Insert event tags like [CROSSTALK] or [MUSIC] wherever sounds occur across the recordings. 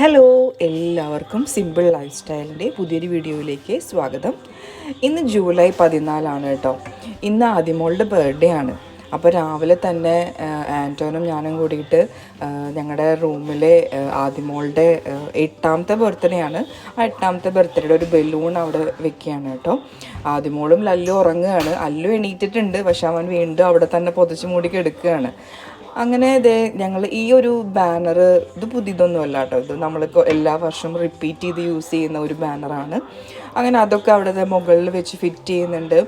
Hello എല്ലാവർക്കും simple life സ്റ്റൈലിന്റെ പുതിയൊരു വീഡിയോയിലേക്ക് സ്വാഗതം. ഇന്ന് ജൂലൈ പതിനാലാണ് കേട്ടോ. ഇന്ന് ആദിമോളുടെ ബർത്ത്ഡേ ആണ്. അപ്പോൾ രാവിലെ തന്നെ ആന്റോനും ഞാനും കൂടിയിട്ട് ഞങ്ങളുടെ റൂമിലെ ആദ്യമോളുടെ എട്ടാമത്തെ ബർത്ത്ഡേ ആണ്. ആ എട്ടാമത്തെ ബർത്ത്ഡേയുടെ ഒരു ബലൂൺ അവിടെ വെക്കുകയാണ് കേട്ടോ. ആദിമോളും ലല്ലു ഉറങ്ങുകയാണ്. അല്ലു എണീറ്റിട്ടുണ്ട് പക്ഷെ അവൻ വീണ്ടും അവിടെ തന്നെ പൊതിച്ച് മൂടി കിടക്കുകയാണ് അങ്ങനെ ഇതേ ഞങ്ങൾ ഈ ഒരു ബാനർ ഇത് പുതിയതൊന്നും അല്ല കേട്ടോ. ഇത് നമ്മൾ എല്ലാ വർഷവും റിപ്പീറ്റ് ചെയ്ത് യൂസ് ചെയ്യുന്ന ഒരു ബാനറാണ്. അങ്ങനെ അതൊക്കെ അവിടെ മുകളിൽ വെച്ച് ഫിറ്റ് ചെയ്യുന്നുണ്ട്.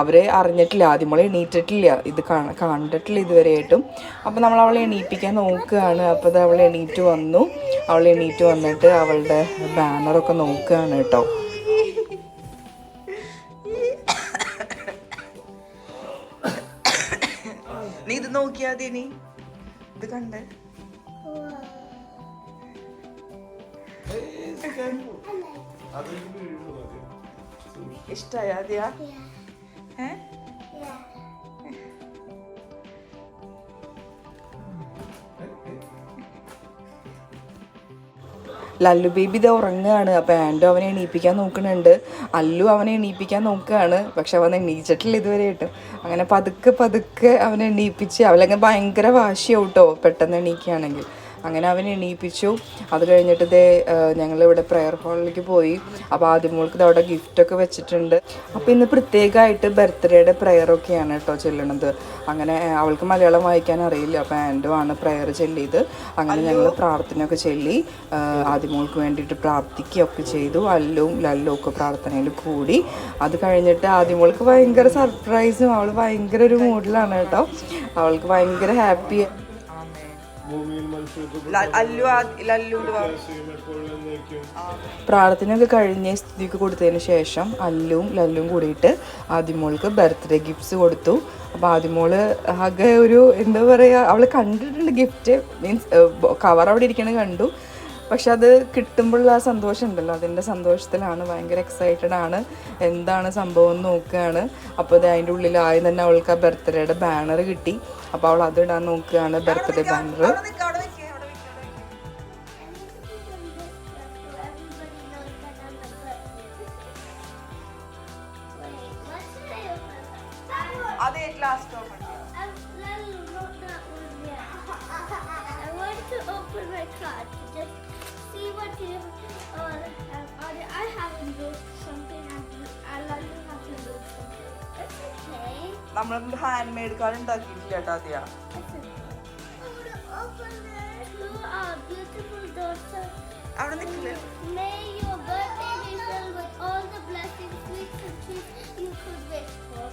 അവരെ അറിഞ്ഞിട്ടില്ല. ആദ്യം അവളെ എണീറ്റിട്ടില്ല. ഇത് കാണ കണ്ടിട്ടില്ല ഇതുവരെയായിട്ടും. അപ്പോൾ നമ്മൾ അവളെ എണീപ്പിക്കാൻ നോക്കുകയാണ്. അപ്പോൾ അത് അവൾ എണീറ്റ് വന്നു. അവൾ എണീറ്റ് വന്നിട്ട് അവളുടെ ബാനറൊക്കെ നോക്കുകയാണ് കേട്ടോ. നീ ഇത് നോക്കിയാ നീ ഇത് കണ്ട്. ഇഷ്ടായ ആദ്യ? ലല്ലു ബേബി ഇത് ഉറങ്ങുകയാണ്. അപ്പോൾ ആൻഡോ അവനെ എണീപ്പിക്കാൻ നോക്കുന്നുണ്ട്. അല്ലു അവനെ എണീപ്പിക്കാൻ നോക്കുകയാണ്. പക്ഷെ അവൻ എണീച്ചിട്ടില്ല ഇതുവരെ ആയിട്ടും. അങ്ങനെ പതുക്കെ പതുക്കെ അവനെ എണീപ്പിച്ച് അവലങ്ങ് ഭയങ്കര വാശിയാവും കേട്ടോ പെട്ടെന്ന് എണീക്കുകയാണെങ്കിൽ. അങ്ങനെ അവൻ എണീപ്പിച്ചു. അത് കഴിഞ്ഞിട്ട് ഇതേ ഞങ്ങളിവിടെ പ്രെയർ ഹാളിലേക്ക് പോയി. അപ്പോൾ ആദ്യം മോൾക്ക് അവിടെ ഗിഫ്റ്റൊക്കെ വെച്ചിട്ടുണ്ട്. അപ്പോൾ ഇന്ന് പ്രത്യേകമായിട്ട് ബർത്ത്ഡേയുടെ പ്രെയറൊക്കെയാണ് കേട്ടോ ചെല്ലണത്. അങ്ങനെ അവൾക്ക് മലയാളം വായിക്കാൻ അറിയില്ല. അപ്പോൾ ആൻഡും ആണ് പ്രെയർ ചെല്ലിയത്. അങ്ങനെ ഞങ്ങൾ പ്രാർത്ഥനയൊക്കെ ചൊല്ലി. ആദ്യം മോൾക്ക് വേണ്ടിയിട്ട് പ്രാർത്ഥിക്കുകയൊക്കെ ചെയ്തു. അല്ലും ലല്ലും ഒക്കെ പ്രാർത്ഥനയിൽ കൂടി. അത് കഴിഞ്ഞിട്ട് ആദിമോൾക്ക് ഭയങ്കര സർപ്രൈസും അവൾ ഭയങ്കര ഒരു മൂഡിലാണ് കേട്ടോ. അവൾക്ക് ഭയങ്കര ഹാപ്പി പ്രാർത്ഥനയൊക്കെ കഴിഞ്ഞ സ്ഥിതിക്ക് കൊടുത്തതിന് ശേഷം അല്ലും ലല്ലും കൂടിയിട്ട് ആദ്യമോൾക്ക് ബർത്ത്ഡേ ഗിഫ്റ്റ്സ് കൊടുത്തു. അപ്പോൾ ആദ്യമോൾ ആകെ ഒരു എന്താ പറയുക അവൾ കണ്ടിട്ടുണ്ട് ഗിഫ്റ്റ് മീൻസ് കവർ അവിടെ ഇരിക്കണ കണ്ടു. പക്ഷെ അത് കിട്ടുമ്പോഴുള്ള ആ സന്തോഷം ഉണ്ടല്ലോ. അതിന്റെ സന്തോഷത്തിലാണ് ഭയങ്കര എക്സൈറ്റഡ് ആണ്. എന്താണ് സംഭവം എന്ന് നോക്കുകയാണ്. അപ്പോൾ ഇത് ഉള്ളിൽ ആയി തന്നെ അവൾക്ക് ആ ബർത്ത്ഡേയുടെ ബാനർ കിട്ടി. അപ്പോൾ അവൾ അത് ഇടാൻ നോക്കുകയാണ് ബർത്ത്ഡേ ബാനർ അതെ last open to just see what you. Uh, uh, I haven't wrote something. I love to have to wrote something. That's okay. നമ്മൾ ഹാൻഡ് മെയ്ഡ് കാർഡ് ഉണ്ടാക്കിയിട്ടില്ല കേട്ടോ ആദ്യ That's okay. I want to open it. You are beautiful daughter. അവിടെ നിൽക്കില്ല May your birthday be filled with all the blessings, sweets, and treats you could wish for.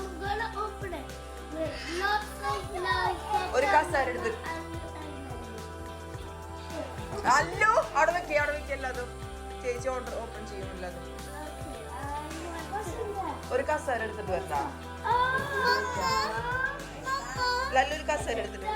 I'm gonna open it with lots of love. ഒരു കസേര എടുത്ത്. അല്ലോ അവിടെ വെക്കേ അവിടെ വെക്കല്ലാതും ചേച്ചി ഓർഡർ ഓപ്പൺ in there? ഒരു കസേര എടുത്തിട്ട് വരണ്ടാ Mama! Mama! ലല്ലു ഒരു കസേര എടുത്തിട്ട്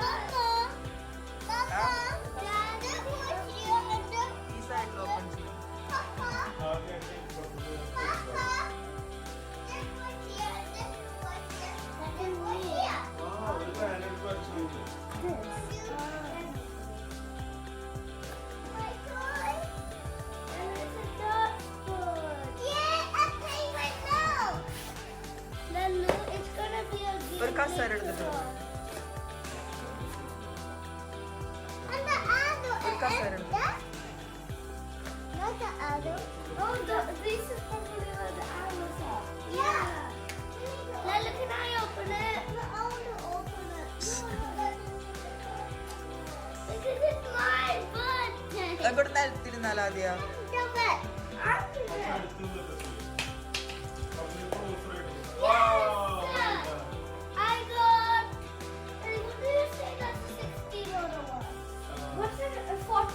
my birthday. ഇവിടെ നിലത്തിരുന്നാൽ ആദ്യ Stop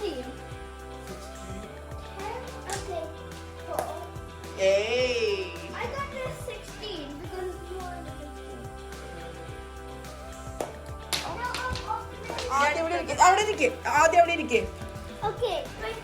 A 14? 10? Okay. Four. ഏയ് I got this 16 because it's more than 15. Now I'm opening. ആദ്യം അവിടെ ഇരിക്ക്. അവിടെ ഇരിക്കേ ആദ്യം അവിടെ ഇരിക്കേ Okay, wait.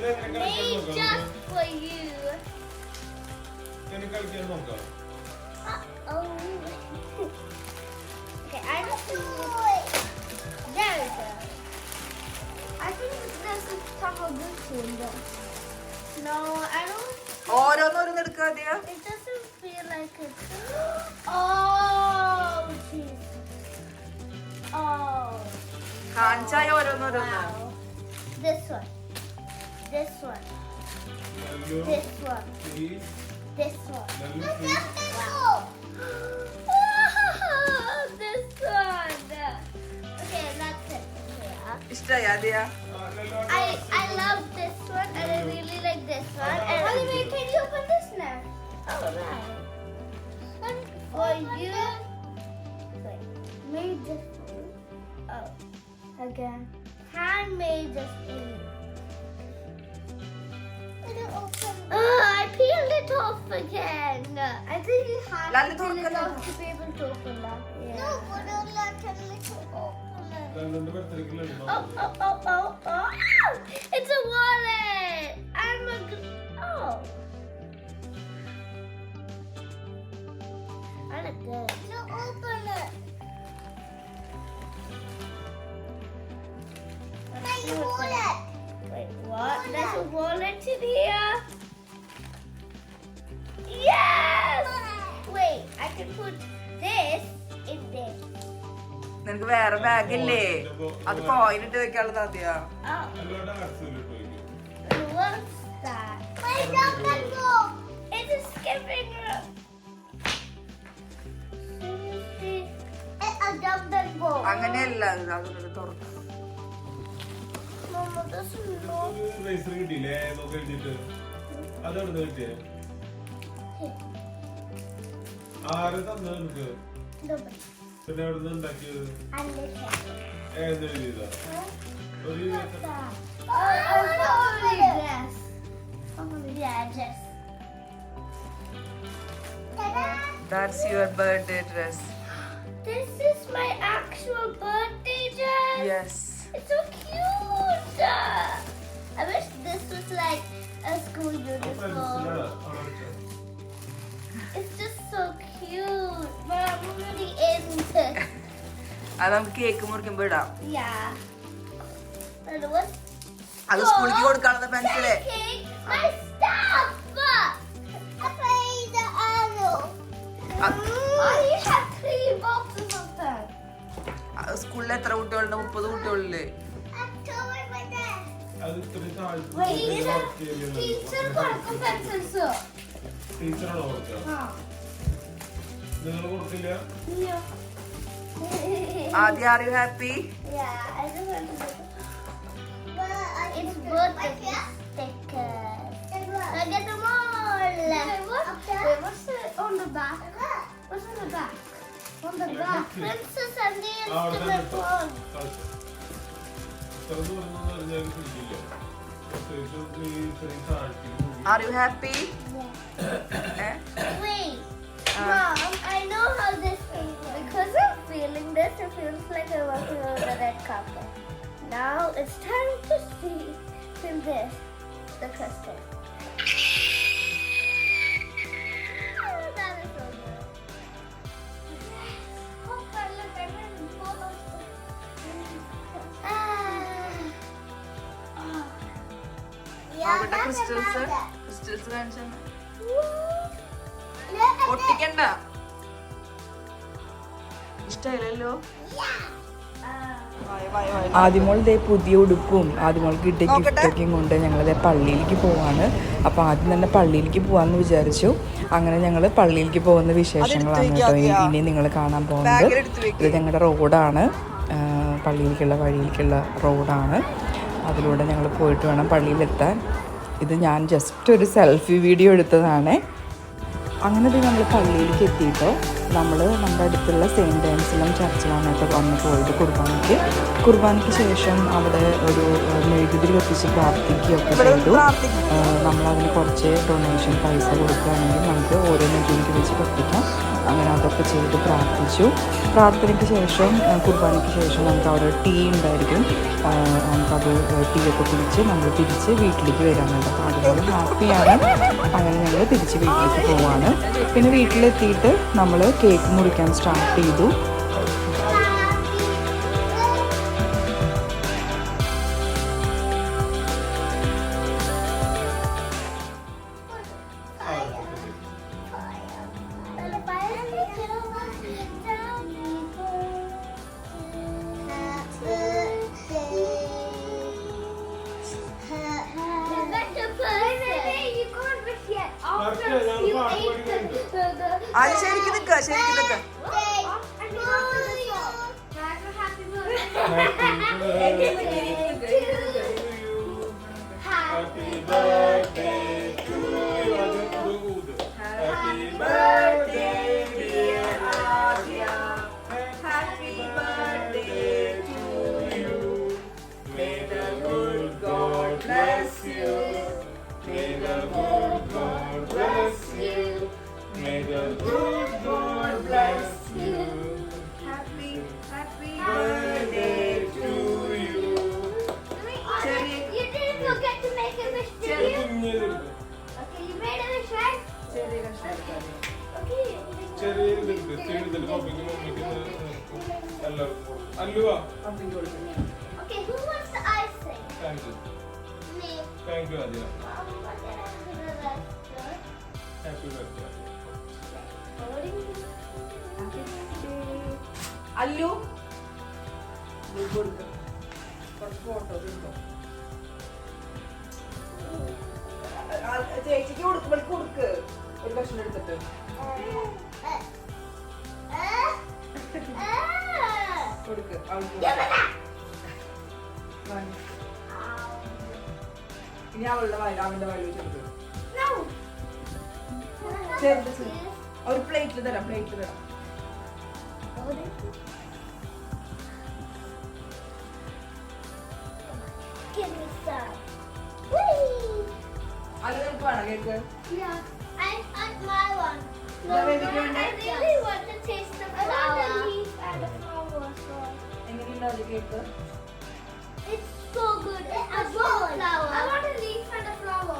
Made just for you. കളിക്കാൻ Uh-oh. okay, I just There we go. I think there's a of this one. No, I don't. ഓരോന്നോരോന്ന് എടുക്കാതെയ It doesn't feel like it. Oh, jeez. Oh. കാണിച്ചായ ഓരോന്നോരോന്ന് Wow. This one. This one. This one. This one. Wow. Oh, [LAUGHS] this one. Okay, that's it. ಇಷ್ಟ ಯಾದ್ಯಾ I I love this one and I really like this one. And Olivia, can you open this now? Oh wow. For you, wait, made this one. Oh, again, handmade this one open. I peeled it off again. I think you have Lalle, to peel it off to be able to open that. Yeah. No, but Lola, can we open it? Oh, oh, oh, oh, oh. Ow! It's a wallet. I'm a. Oh. I look good. നിനക്ക് വേറെ bag ഇല്ലേ? അത് coin ഇട്ട് വെക്കാനുള്ള ആദ്യ. ലല്ലുവിടെ ആർട്സിൽ ഇട്ട് വയ്ക്കും And What's that? My jumping rope. It's a skipping rope. It's a jumping rope. അങ്ങനെയല്ല അതൊന്നും തുറക്കണം. കിട്ടിയില്ലേ? നോക്കി അതെവിടെ കിട്ടിയേ? ആര് തന്നെ നിനക്ക് Nobody. പിന്നെ എവിടെ നിന്ന് ഉണ്ടാക്കിയത് I lick it. ഏത് എഴുതിയതാ ഒരു What's that? Oh, oh, probably this. Probably, yeah, just. Ta-da! That's your birthday dress This is my actual birthday dress. Yes It's so cute. I wish this was like a school uniform. അത് നമുക്ക് cake മുറിക്കുമ്പോ ഇടാം. അത് സ്കൂളിലേക്ക് കൊടുക്കാണത് പെൻസിലെ സ്കൂളിൽ എത്ര കുട്ടികളുണ്ട്? മുപ്പത് കുട്ടികളില്ലേ ടീച്ചറാണോ കൊടുക്കില്ല? Adi, are you happy? Yeah, I don't want to. But it's both stickers. I get them all. Wait, what's the, on the back? What's on the back? On the back. Princess and the instrument. Are you happy? Yeah. [COUGHS] Eh? Wait, uh. mom, I know how this thing Feeling this, it feels like I'm walking on the red carpet. Now it's time to see from this, the crystal. Oh, crystals is so good. ഇഷ്ടമല്ലല്ലോ. ആദ്യമോൾ ദേ പുതിയ ഉടുപ്പും ആദ്യമോൾക്ക് കിട്ടിയ ഗിഫ്റ്റൊക്കെയും കൊണ്ട് ഞങ്ങളിതേ പള്ളിയിലേക്ക് പോവാണ്. അപ്പോൾ ആദ്യം തന്നെ പള്ളിയിലേക്ക് പോവാന്ന് വിചാരിച്ചു. അങ്ങനെ ഞങ്ങൾ പള്ളിയിലേക്ക് പോകുന്ന വിശേഷങ്ങളാണ് കേട്ടോ. ഇനി നിങ്ങൾ കാണാൻ പോകുന്നത് ഇത് ഞങ്ങളുടെ റോഡാണ്. പള്ളിയിലേക്കുള്ള വഴിയിലേക്കുള്ള റോഡാണ്. അതിലൂടെ ഞങ്ങൾ പോയിട്ട് വേണം പള്ളിയിലെത്താൻ. ഇത് ഞാൻ ജസ്റ്റ് ഒരു സെൽഫി വീഡിയോ എടുത്തതാണ്. അങ്ങനെ ഇത് നമ്മൾ പള്ളിയിലേക്ക് എത്തിയിട്ട്. നമ്മൾ നമ്മുടെ അടുത്തുള്ള സെയിന്റ് ഡാൻസിലും ചർച്ചിലാണൊക്കെ വന്ന് പോയത് കുർബാനയ്ക്ക്. കുർബാനയ്ക്ക് ശേഷം അവിടെ ഒരു ഏഹ്, മെഴുകുതിരി കത്തിച്ച് പ്രാർത്ഥിക്കുകയൊക്കെ ചെയ്തു. നമ്മളതിന് കുറച്ച് ഡൊണേഷൻ പൈസ കൊടുക്കുകയാണെങ്കിൽ നമുക്ക് ഓരോ മെഴുകുതിരി വെച്ച് കത്തിക്കാം അങ്ങനെ അതൊക്കെ ചെയ്ത് പ്രാർത്ഥിച്ചു. പ്രാർത്ഥനയ്ക്ക് ശേഷം കുർബാനയ്ക്ക് ശേഷം നമുക്ക് അവിടെ ടീ ഉണ്ടായിരിക്കും. നമുക്കത് ടീ ഒക്കെ കുടിച്ച് നമ്മൾ തിരിച്ച് വീട്ടിലേക്ക് വരാനുണ്ട്. അപ്പോൾ അതുപോലെ ഹാപ്പിയാണ്. അങ്ങനെ ഞങ്ങൾ തിരിച്ച് വീട്ടിലേക്ക് പോവാണ്. പിന്നെ വീട്ടിലെത്തിയിട്ട് നമ്മൾ കേക്ക് മുറിക്കാൻ സ്റ്റാർട്ട് ചെയ്തു. അത് ശരിക്കും നിൽക്കുക ശരിക്കും നിൽക്കുക Happy birthday. അല്ലുവാ? Thank you. Thank you Um, of? Happy birthday Allu. കൊടുക്ക കുറച്ച് എടുത്തോ ചേച്ചിക്ക് കൊടുക്കുമ്പോൾ കൊടുക്ക്. ഒരു കഷ്ണം എടുത്തിട്ട്. കൊടുക്ക്. ഇനി അവളുടെ വായിൽ അവന്റെ വായിൽ ചെറുത് ചെറുത്. ഒരു പ്ലേറ്റിൽ തരാം പ്ലേറ്റിൽ തരാം Give me some. Whee! അത് നിനക്ക് വേണം cake Yeah, I want my one. No, baby, you're I next. really want to taste the flower. I want the leaf and the flower. So. എങ്ങനെയുണ്ടാവും cake It's so good. It's a good flower. I want a leaf and a flower.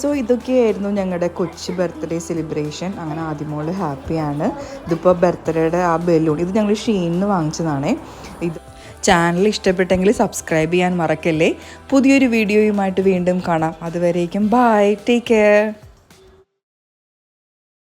So ഇതൊക്കെയായിരുന്നു ഞങ്ങളുടെ കൊച്ചു birthday celebration അങ്ങനെ ആദ്യമോൾ ഹാപ്പിയാണ്. ഇതിപ്പോൾ ബർത്ത്ഡേയുടെ ആ balloon ഇത് ഞങ്ങൾ ഷീനിന്ന് വാങ്ങിച്ചതാണേ. ഇത് ചാനൽ ഇഷ്ടപ്പെട്ടെങ്കിൽ സബ്സ്ക്രൈബ് ചെയ്യാൻ മറക്കല്ലേ. പുതിയൊരു വീഡിയോയുമായിട്ട് വീണ്ടും കാണാം. അതുവരേക്കും ബൈ ടേക്ക് കെയർ